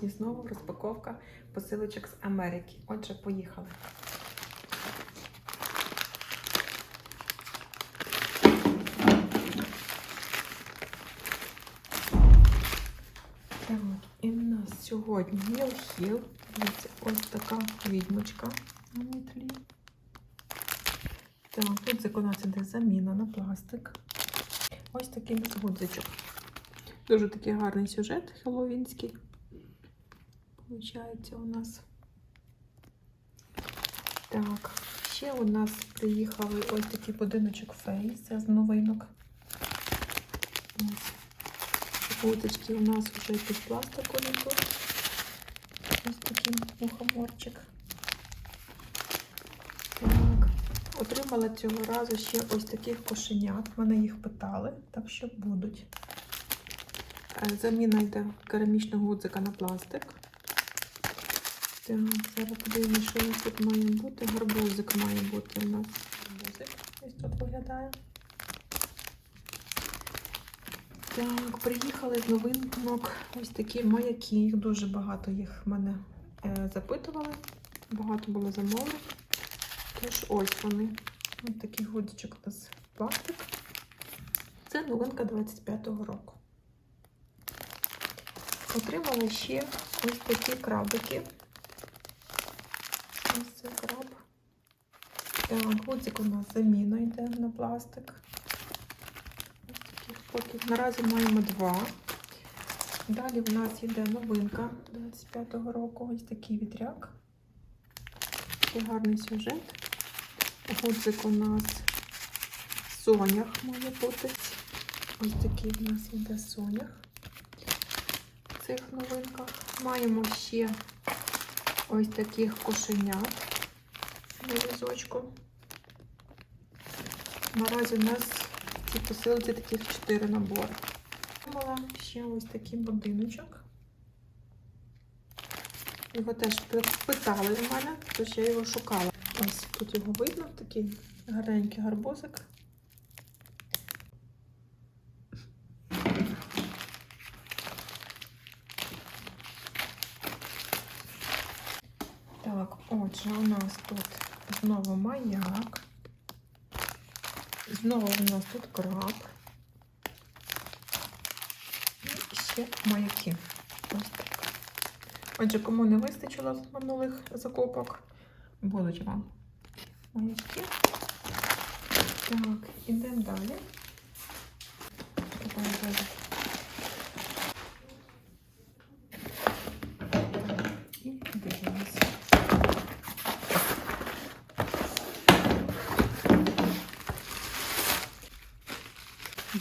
Сьогодні знову розпаковка посилочок з Америки. Отже, поїхали. Так, і в нас сьогодні Мілхіл. Дивіться, ось така відьмочка на мітлі. Так, тут законодавця де заміна на пластик. Ось такий гудзичок. Дуже такий гарний сюжет хеллоуінський. Получається у нас. Так, ще у нас приїхали ось такий будиночок фей, це з новинок. Ось. Уточки у нас вже під пластику тут. Ось такий мухоморчик. Так. Отримала цього разу ще ось таких кошенят. Мене їх питали, так що будуть. Е, Заміна йде керамічного гудзика на пластик. Так, зараз подивимося, що у нас тут має бути. Гарбузик має бути у нас. Гарбузик ось тут виглядає. Так, приїхали з новинок ось такі маяки. Їх дуже багато їх мене е, запитували. Багато було замовлень. Тож ось вони. Ось такий гудзичок у нас пластик. Це новинка 25-го року. Отримала ще ось такі крабики. Ось це краб. Так, гудзик у нас заміна йде на пластик. Ось таких поки. Наразі маємо два. Далі в нас йде новинка 25-го року. Ось такий вітряк. Такий гарний сюжет. Гудзик у нас сонях має бути. Ось такий в нас йде сонях в цих новинках. Маємо ще ось таких кошенят на візочку. Наразі у нас в цій посилці таких 4 набори. Мала ще ось такий будиночок. Його теж питали в мене, тож я його шукала. Ось тут його видно, такий гарненький гарбузик. Так, отже, у нас тут знову маяк. Знову у нас тут краб. І ще маяки. Ось так. Отже, кому не вистачило з минулих закупок, будуть вам маяки. Так, ідемо далі. Давай далі. І дивимося.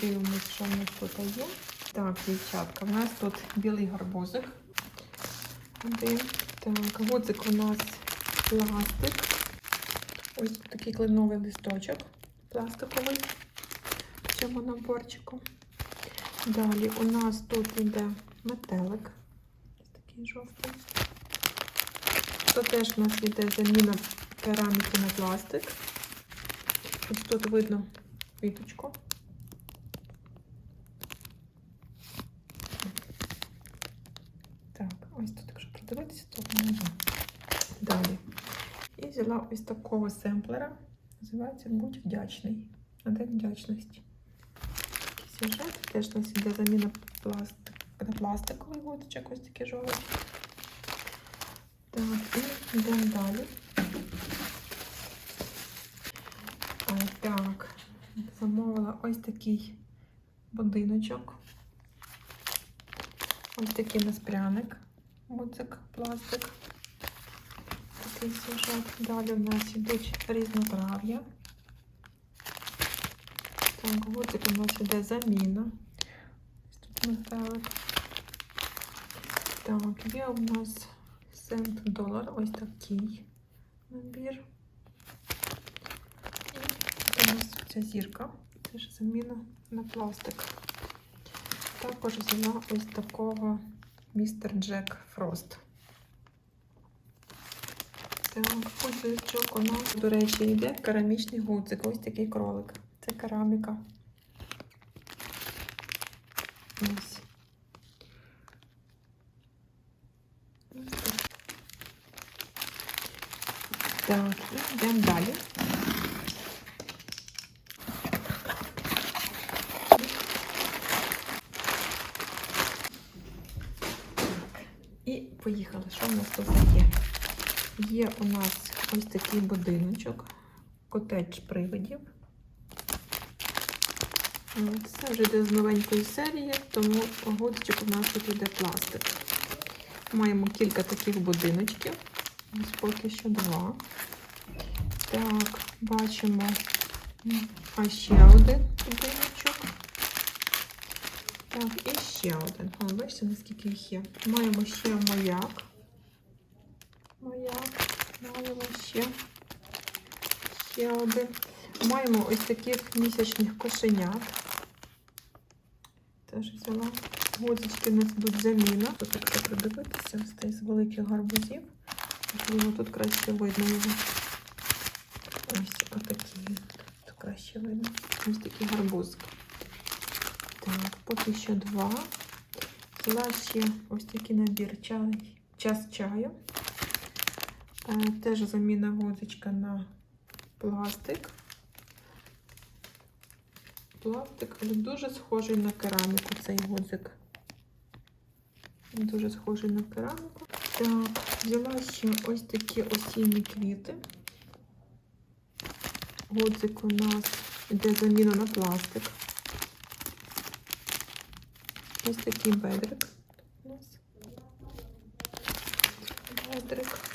Дивимось, що в нас тут є. Так, дівчатка, в нас тут білий гарбузик. Один. Так, гудзик у нас пластик. Ось такий кленовий листочок пластиковий в цьому наборчику. Далі у нас тут йде метелик. Ось такий жовтий. Тут теж у нас йде заміна кераміки на пластик. Ось тут видно квіточку. Так, ось тут, якщо придивитися, то воно є. Далі. І взяла ось такого семплера. Називається Будь вдячний. На день вдячності. Такий сюжет. Теж у нас іде заміна на пластиковий гудочок, ось такий жовтий. Так, і йдемо далі. А, так, замовила ось такий будиночок. Ось такий у нас пряник, гудзик, пластик. Такий сюжет. Далі у нас йдуть різнотрав'я. Так, гудзик у нас іде заміна. Тут метелик. Так, є у нас цент долар, ось такий набір. І у нас ця зірка. Теж заміна на пластик. Також взяла ось такого містер Джек Фрост вам гудзичок. У нас, до речі, йде керамічний гудзик. Ось такий кролик. Це кераміка. Ось. Так, і йдемо далі. І поїхали. Що в нас тут є? Є у нас ось такий будиночок, котедж привидів. Це вже йде з новенької серії, тому годичок у нас тут йде пластик. Маємо кілька таких будиночків. Ось поки що два. Так, бачимо а ще один будиночок. Так, і ще один. О, бачите, наскільки їх є. Маємо ще маяк. Маємо ще. Ще один. Маємо ось таких місячних кошенят. Теж взяла. Годички у нас будуть заміна. Тут якщо придивитися, ось з великих гарбузів. Можливо, тут краще видно його. Ось отакі. Тут краще видно. Ось такі гарбузки. Так, поки що два. Взяла ще ось такий набір чай, час чаю. Е, теж заміна годичка на пластик. Пластик, але дуже схожий на кераміку цей годзик. Дуже схожий на кераміку. Так, взяла ще ось такі осінні квіти. Годзик у нас йде заміна на пластик. Ось такий бедрик. У нас. Бедрик.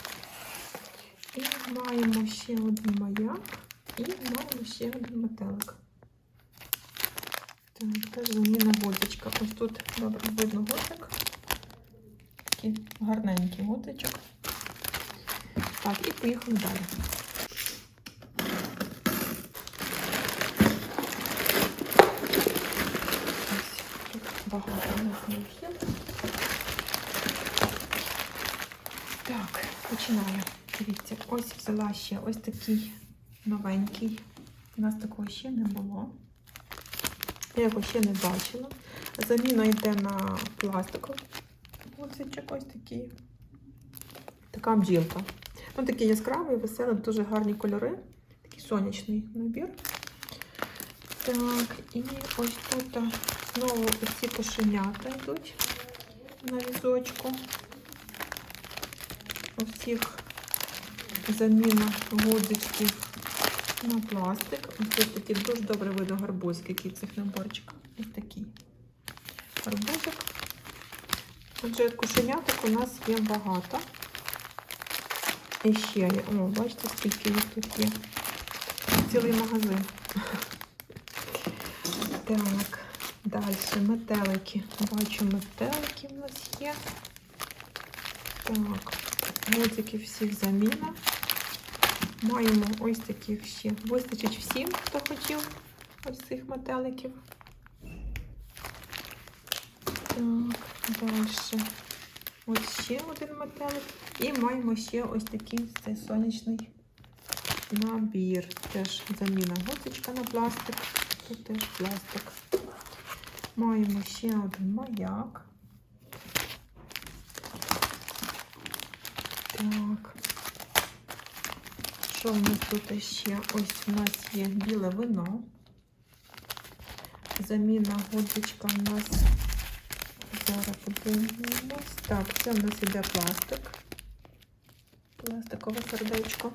Маємо ще один маяк. І маємо ще один метелик. Так, теж заміна годичка. Ось тут добре видно годик. Такий гарненький годичок. Так, і поїхали далі. Ось тут багато у нас необхідно. Так, починаю. Дивіться, ось взяла ще ось такий новенький. У нас такого ще не було. Я його ще не бачила. Заміна йде на пластиковий гудзичок, ось такий. Така бджілка. Ну, такий яскравий, веселий, дуже гарні кольори. Такий сонячний набір. Так, і ось тут знову ці кошенята йдуть на візочку. У всіх заміна гудзичків на пластик. Ось такі дуже добре видно гарбузики, які в цих наборчиках. Ось такий гарбузик. Отже, кошеняток у нас є багато. І ще є. О, бачите, скільки їх тут є. Цілий магазин. Так, далі метелики. Бачу, метелики в нас є. Так, гудзики всіх заміна. Маємо ось таких ще. Вистачить всім, хто хотів ось цих метеликів. Так, далі. Ось ще один метелик. І маємо ще ось такий цей сонячний набір. Теж заміна гусечка на пластик. Тут теж пластик. Маємо ще один маяк. Так. Що в нас тут ще? Ось у нас є біле вино. Заміна годичка у нас. Зараз подивимось. Так, це у нас іде пластик. Пластикове сердечко.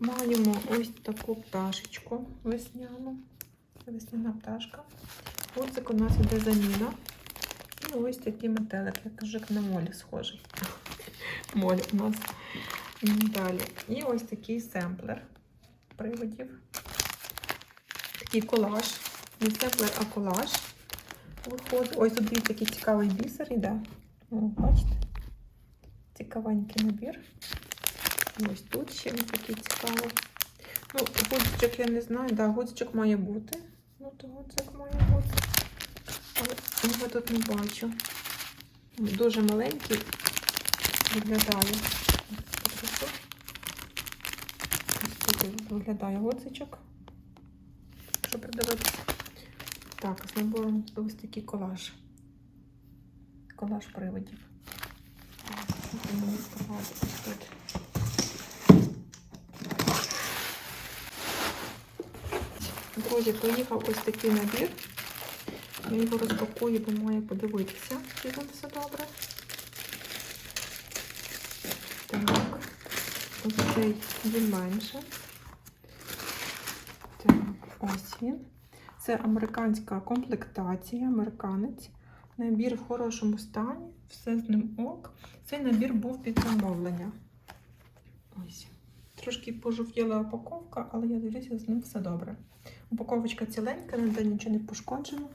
Маємо ось таку пташечку весняну. Весняна пташка. Гудзик у нас іде заміна. І ось такий метелик, як кажу, на молі схожий. Моль у нас. Далі. І ось такий семплер приводів. Такий колаж. Не семплер, а колаж. Виходить. Ось тут дивіться, такий цікавий бісер іде. О, бачите? Цікавенький набір. Ось тут ще він такий цікавий. Ну, гудзичок я не знаю, да, гудзичок має бути. Ну, то гудзик має бути. Але його тут не бачу. Дуже маленький виглядає. виглядає гоцичок, що придивитися. Так, з набором ось такий колаж. Колаж приводів. Друзі, поїхав ось такий набір. Я його розпакую, бо маю подивитися, чи там все добре. Так, ось цей він менше ось. Це американська комплектація, американець. Набір в хорошому стані, все з ним ок. Цей набір був під замовлення. Ось. Трошки пожовтіла упаковка, але я дивлюся, з ним все добре. Упаковочка ціленька, ніде нічого не пошкоджено.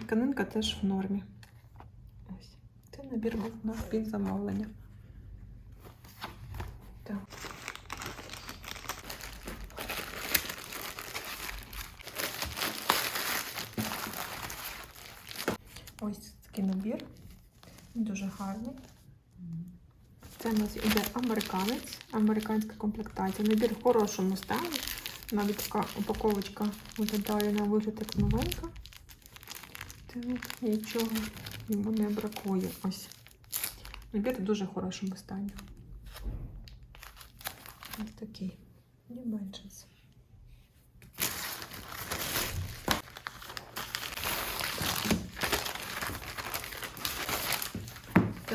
Тканинка теж в нормі. Ось. Цей набір був у під замовлення. Так. Ось такий набір. Дуже гарний. Це у нас іде американець, американська комплектація. Набір в хорошому стані. Навіть така упаковочка виглядає на вигляд як новенька. Так, нічого йому не бракує. Ось. Набір в дуже хорошому стані. Ось такий. Не менше.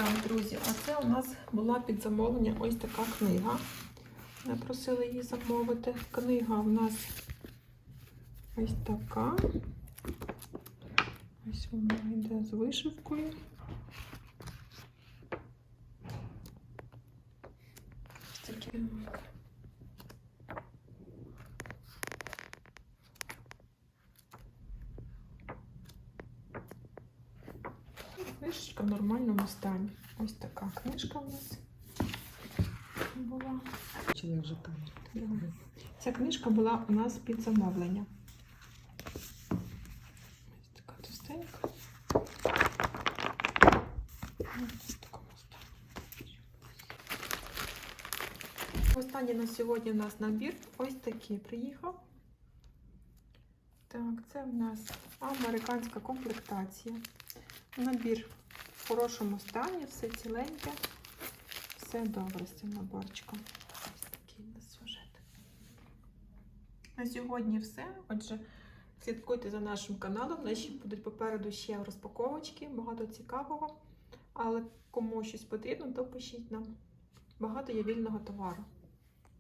Так, друзі, а це у нас була під замовлення ось така книга. Ми просили її замовити. Книга у нас ось така. Ось вона йде з вишивкою. Ось таке. Книжечка в нормальному. Ось така книжка у нас була. Вже? Ця книжка була у нас під замовлення. Ось така тостенька. В. Останній на сьогодні у нас набір ось такий приїхав. Так, це у нас американська комплектація. Набір в хорошому стані, все ціленьке, все добре з цим наборчиком. Ось такий сюжет. На сьогодні все. Отже, слідкуйте за нашим каналом. Наші будуть попереду ще розпаковочки, багато цікавого. Але кому щось потрібно, то пишіть нам. Багато є вільного товару.